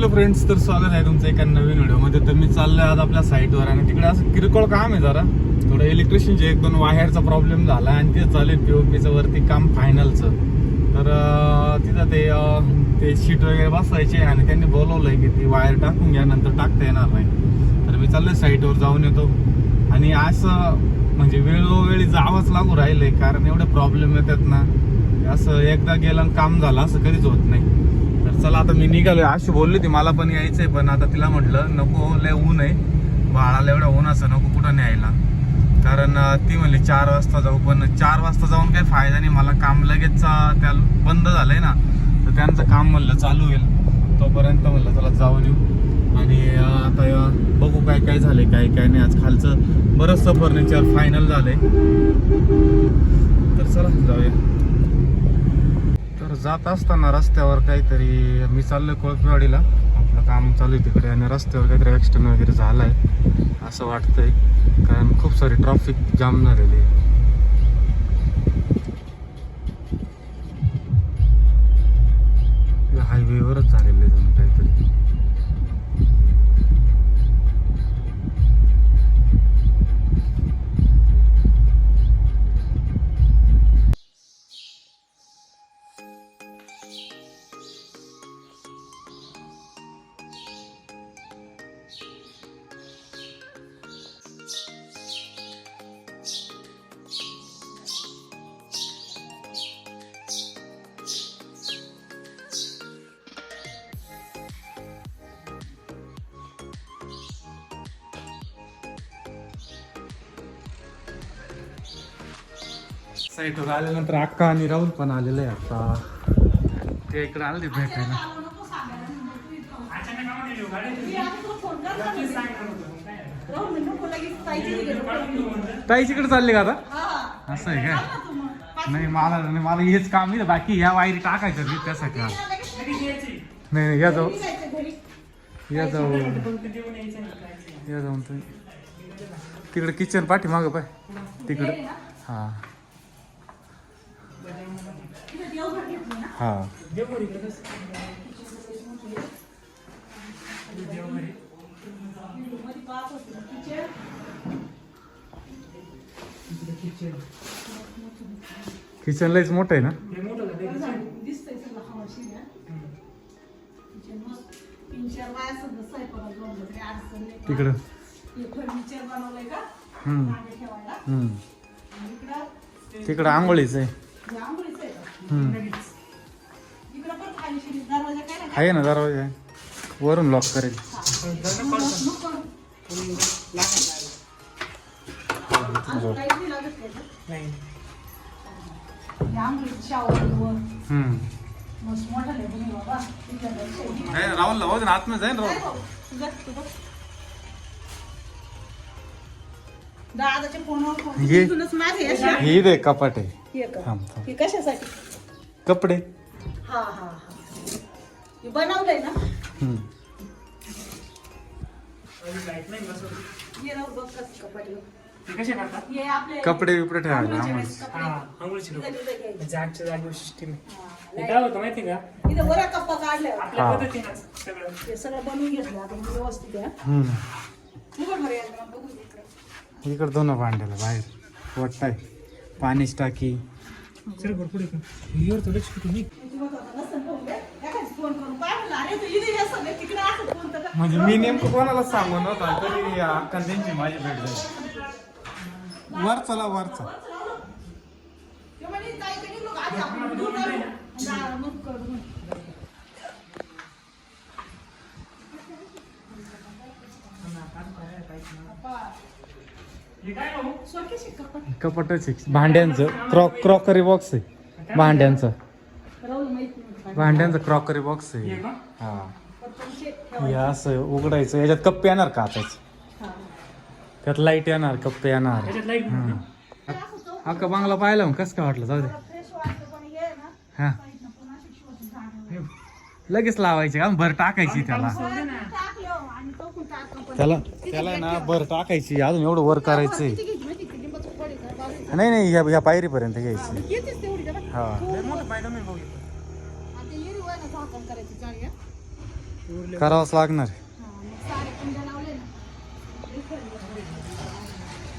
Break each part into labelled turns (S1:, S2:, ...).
S1: Hello friends तर स्वागत आहे तुमचं एका नवीन व्हिडिओमध्ये. तर मी चाललोय आज आपल्या साईटवर आणि तिकडे असं किरकोळ काम आहे जरा. थोडं इलेक्ट्रिशियनचे एक दोन वायरचा प्रॉब्लेम झाला आणि ते चालू आहे पीओपीचं वरती काम फायनलचं तर तिथं ते ते शीट वगैरे बसायचे आणि त्यांनी बोलवलंय की ती वायर टाकून घ्या नंतर टाकता येणार नाही. तर मी चाललोय साईटवर जाऊन येतो. आणि असं म्हणजे वेळोवेळी जावंच लागू राहिलंय कारण एवढे प्रॉब्लेम येतात ना. असं एकदा गेलं आणि काम झालं असं कधीच होत नाही. तर चला आता मी निघालोय. अशी बोलली ती मला पण यायचंय पण आता तिला म्हटलं नको लय ऊन आहे. बाळाला एवढं ऊन असं नको कुठं न्यायला? कारण ती म्हणली चार वाजता जाऊ. पण चार वाजता जाऊन काही फायदा नाही मला काम लगेच त्या बंद झालंय ना. तर त्यांचं काम म्हणलं चालू होईल. तोपर्यंत म्हणलं चला जाऊन येऊ. आणि आता बघू काय काय झालंय काय काय नाही. आज खालचं बरंचसं फर्निचर फायनल झालंय तर चला जाऊया तर जात असताना रस्त्यावर काहीतरी मी चाललोय कोळपेवाडीला. आपलं काम चालू आहे तिकडे आणि रस्त्यावर काहीतरी ॲक्सिडेंट वगैरे झाला आहे असं वाटतंय. कारण खूप सारी ट्रॅफिक जाम झालेली आहे. हायवेवरच झाले. साईटवर आल्यानंतर अक्का आणि राहुल पण आलेलं आहे आता ते इकडे आले भेटायला. ताईच्याकडे चालले का आता? असं आहे काय नाही मला नाही मला हेच काम आहे बाकी ह्या वायरी टाकायचं मी त्यासाठी नाही नाही या जाऊ. या जाऊ. या जाऊन तुम्ही. तिकडे किचन पाठी माग पाय. तिकडे. हा. हा. किचन लयच मोठं आहे ना? तिकडं? तिकडं आंघोळीच आहे.
S2: आहे
S1: ना दरवाजा आहे. वरून लॉक करेल.
S2: हे
S1: ना, वजन आतमध्ये जाईल राहुल. हे दे कपाट. आहे
S2: कशासाठी?
S1: कपडे.
S2: हा हे. बनवलंय ना?
S1: हम्म.
S2: राहू बघ कसं कपाट आहे.
S3: ते कसे करतात?
S2: हे आपले
S1: कपडे बिपडे ठेवायला
S2: आंघोळीचे
S1: आम्हाला
S2: वेळेस कपडे.
S3: हा आंघोळीची लोक.
S2: इथं- इथं घ्यायचे.
S3: जागच्या जागेवर सिस्टीम
S2: हा,
S3: ते काय होतं माहिती का?
S2: इथं वरा कप्पा काढलाय
S3: आपल्या
S1: हा.
S3: पद्धतीनंच सगळं.
S2: हे सगळं बनवून घेतलं आता व्यवस्थित आहे हा.
S1: हम्म.
S2: उघड बरं एकदा, बघू दे इकडं.
S1: इकडं दोन भांड्याला बाहेर. वट्टाय. पाणीच टाकी.
S3: चल भरपूर येतो थोडं छोटू
S1: म्हणजे मी नेमकं कोणाला सांगू नव्हता तरी अक्का त्यांची माझी भेट झाली. वर चला वर चला.
S2: करू.
S1: कपाटच आहे. भांड्यांचं. क्रॉक क्रॉकरी बॉक्स आहे. भांड्यांचं. भांड्यांचं क्रॉकरी बॉक्स
S3: हे
S1: आहे
S3: का?
S1: हा. हे. असं उघडायचं. याच्यात कप्पे येणार काचाचे
S2: हा.
S1: त्यात लाइट येणार कप्पे येणार.
S3: त्याच्यात लाइट
S1: हम्म.
S2: असं चौक-
S1: अक्का बांगला पाहिलं मग? कसं काय वाटलं? जाऊ दे.
S2: फ्रेश वाटतं, पण हे आहे ना,
S1: हा.
S2: साईडनं पण अशी शिवाची झाडं वगैरे.
S1: लगेच लावायचे का? भर टाकायची त्याला.
S2: टाकलं आणि चौकून टाकलं पण.
S1: त्याला त्याला ना भर टाकायची. अजून एवढं वर करायचंय.
S2: किती घ्यायची माहिती का? लिंबाचं फळ आहे का? बाजूला.
S1: नाही नाही ह्या ह्या पायरीपर्यंत घ्यायची.
S2: येतेच तेवढी का?
S1: हा.
S3: मोठं फायदा नाही बघितलं.
S2: करायची जाळी, हा?
S1: करावंच लागणार
S2: हा, मग सारे कुंड्या लावले ना.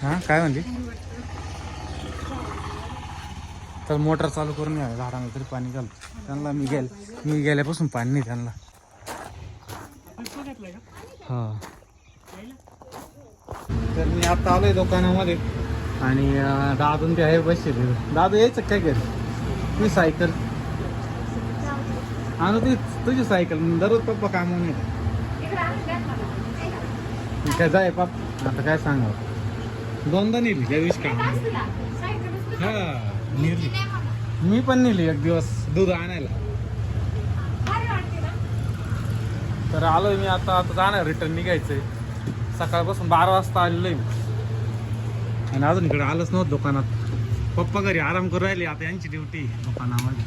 S1: हा काय म्हणते तर मोटर चालू करून घ्या झाडांना तरी पाणी घालतो त्यांना मी गेल मी गेल्यापासून पाणी नाही त्यांना. हा. तर मी आता आलोय दुकानामध्ये आणि अं, दादून ते आहे बसले दादू यायचं काय घरी? तुझी सायकल. आणू ती तुझी सायकल दररोज पप्पा कामावून येत काय जाय पाप आता काय सांगा दोनदा नेली त्या दिवशी काम हा नेली. मी पण नेली एक दिवस दूध आणायला. तर आलोय मी आता आता जाणार रिटर्न निघायचंय. सकाळपासून बारा वाजता आलेलो आहे मी. आणि अजून इकडे आलंच नव्हतं दुकानात. पप्पा घरी आराम करू राहिले आता यांची ड्युटी दुकानामध्ये.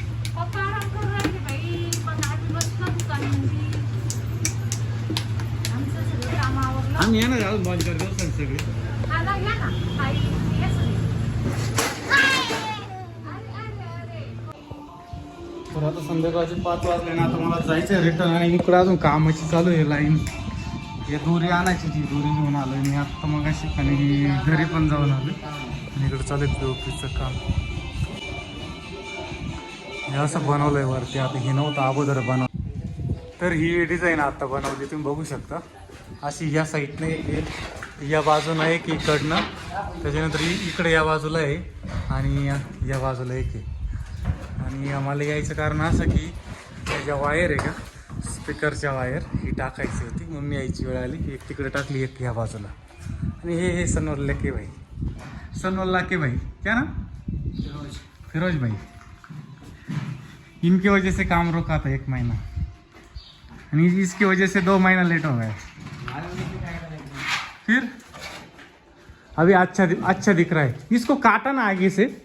S2: आम्ही
S1: येणार आहे अजून दोन चार दिवसांनी सगळे.
S2: आला.
S1: तर आता संध्याकाळचे पाच वाजले ना आता मला जायचं आहे रिटर्न आणि इकडे अजून कामाची चालू आहे लाईन हे दोरी आणायची ती दोरी घेऊन आलोय मी. आत्ता मग अशी आणि घरी पण जाऊन आलो आणि इकडे चालू आहे पीओपीचं काम. हे असं बनवलंय वरती. आता हे नव्हतं अगोदर बनव तर ही डिझाईन आता बनवली. तुम्ही बघू शकता. अशी या साईडने एक या बाजूला एक इकडनं त्याच्यानंतर इकडे या बाजूला आहे आणि या- या बाजूला एक आहे. आणि आम्हाला यायचं कारण असं की त्या ज्या वायर आहे का स्पीकरच्या वायर ही टाकायची होती. म्हणून यायची वेळ आली एक तिकडे टाकली एक ह्या बाजूला. आणि हे हे सनवर लके भाई सनवर लाके भाई क्या ना फिरोज. भाई. इनकी वजह से काम रोका था एक महीना. आणि इसकी वजह से दो महीना लेट हो गए. फिर? अभी अच्छा दि- अच्छा दिख रहा है। इसको काटा ना आगे से।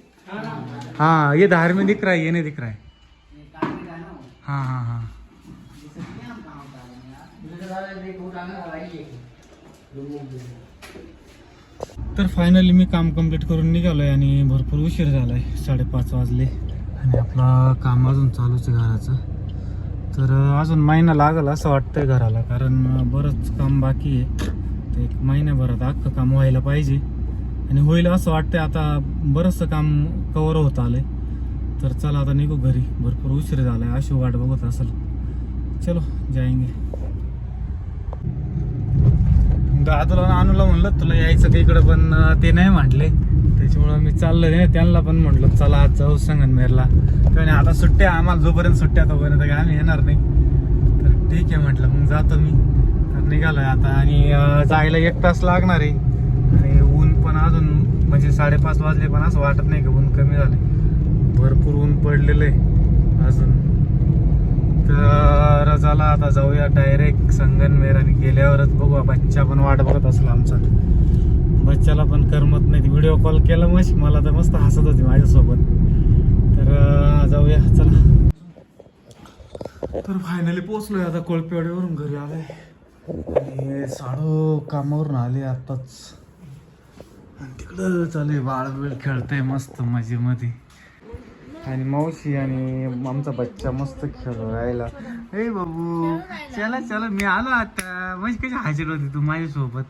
S1: हाँ ये धार में दिख रहा है ये नहीं दिख रहा है। हाँ हाँ हाँ। तर फायनली मी काम कंप्लीट करून निघालोय आणि भरपूर उशीर झालाय साडेपाच वाजले. आणि आपला काम अजून चालूच आहे घराचं. तर अजून महिना लागला असं वाटतंय घराला कारण बरंच काम बाकी आहे. तर एक महिन्याभरात अख्खं काम व्हायला पाहिजे. आणि होईल असं वाटतंय आता बरंचसं काम कवर होत आलंय. तर चला आता निघू घरी. भरपूर उशीर झालाय. अशी वाट बघत असेल. चलो जायंगे. दादूला आणि अनुला म्हणलं तुला यायचं का इकडं? पण ते नाही म्हटले. त्याच्यामुळं मी चाललं नाही त्यांना पण म्हटलं चला आज जाऊ संगनमेरला. त्याने आता सुट्ट्या आम्हाला जोपर्यंत सुट्ट्या तोपर्यंत काय आम्ही येणार नाही. तर ठीक आहे म्हटलं मग जातो मी. निघालं आहे आता आणि जायला एक तास लागणार आहे. आणि ऊन पण अजून म्हणजे साडेपाच वाजले पण असं वाटत नाही का ऊन कमी झाले भरपूर ऊन पडलेलं आहे अजून. तर झाला आता जाऊया डायरेक्ट संगनमेर आणि गेल्यावरच बघू. बच्चा पण वाट बघत असला आमचा. बच्चाला पण करमत नाही. व्हिडिओ कॉल केला मस्त मला तर मस्त हसत होती माझ्यासोबत. तर जाऊया. चला. तर फायनली पोचलोय आता कोळपेवाडीवरून घरी आलोय. आणि साडू कामावरून आले आताच. आणि तिकडं चालू बाळ वेळ खेळतंय मस्त मजेमध्ये. आणि मावशी आणि आमचा बच्चा मस्त खेळू राहिला. ए बाबू चला चला मी आलो आता. म्हणजे कशी हजर होती तू माझ्यासोबत?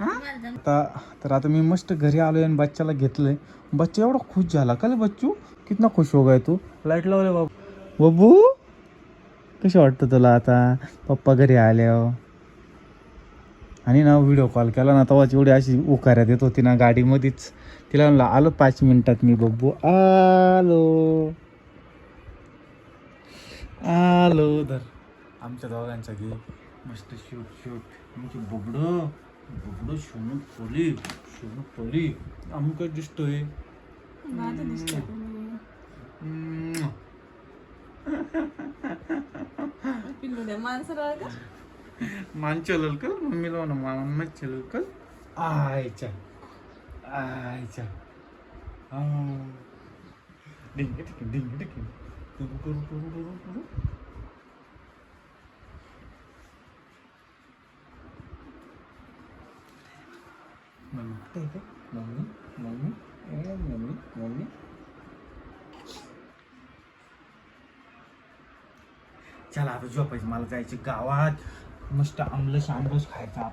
S1: हा? आता तर आता मी मस्त घरी आलोय आणि बच्चाला घेतलंय. बच्चा एवढा खुश झाला का रे बच्चू? कितना खुश हो गाय तू? लाइट लावले बाबू. बाबू कसं वाटतं तुला आता? पप्पा घरी आल्यावर हो. आणि ना व्हिडिओ कॉल केला ना तेव्हाच एवढी अशी उकाऱ्यात येत होती ना गाडीमध्येच. तिला म्हणलं आलो पाच मिनिटात मी बब्बू आलो. आलो धर. आमच्या दोघांचा घे. मस्त शूट शूट आमची बुबडं बुबडं सोनू पोली सोनू पोली आमक दिसतोय. हम्म. मान चलल का मम्मीला म्हणा मामा मत चलल का आयच्या आयच्या डिंग टिकिन डिंग टिकिन करू करू करू करू करू mummy? Mummy mummy mummy mummy चला आता झोपायचं मला जायचं गावात मस्त आमलस आंबस खायचा.